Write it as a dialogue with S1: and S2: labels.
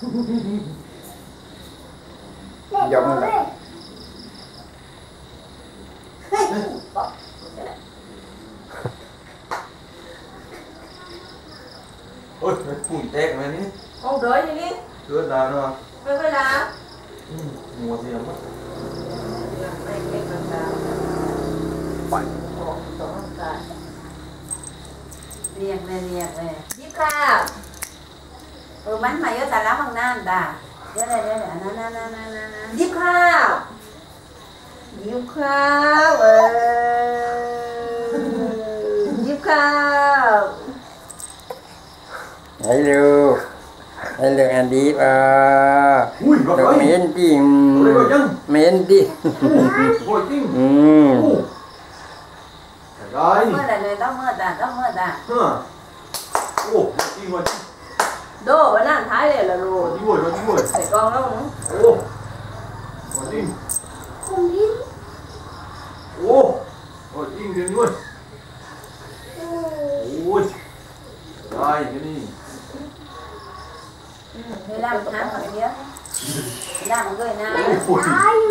S1: ยกมือโอ้ยปุ่นแตกไหมนี่
S2: เอาเด้อยนี่
S1: เลือดดาวเนาะไม่ค่อยดาวหัวเสียมั้งไม่เป็นดาวไปโอ้ตัวมันต
S2: เรียกแม่เรียกแม่ยิบค่ะ 음악마요 달라방 난다. 나나나나나나나나. 니카오. 니카오. 니카오.
S3: Hello. Hello Andy. Uh, Ui, bà Được mấy anh chị. Mấy anh chị. Ôi, tim. Ừ.
S1: Rồi.
S2: Mưa là người đó mưa ta, đó mưa ta.
S1: Ừ. Ồ, chị ngồi.
S2: โดวันนั้นท้ายเลยละลูก
S1: Có tí bụi, có tí bụi. ใ
S2: ส่กองแล้วมั้ง
S1: โ Ô. Có tí. คงทิ้ง Ô. Có tí đến luôn. โอ้ Ôi. Đây, c ้ i này.
S2: อืมเวลามันน้ำกับเนี้ยเวลามันเกยน้ำ Ôi. ตย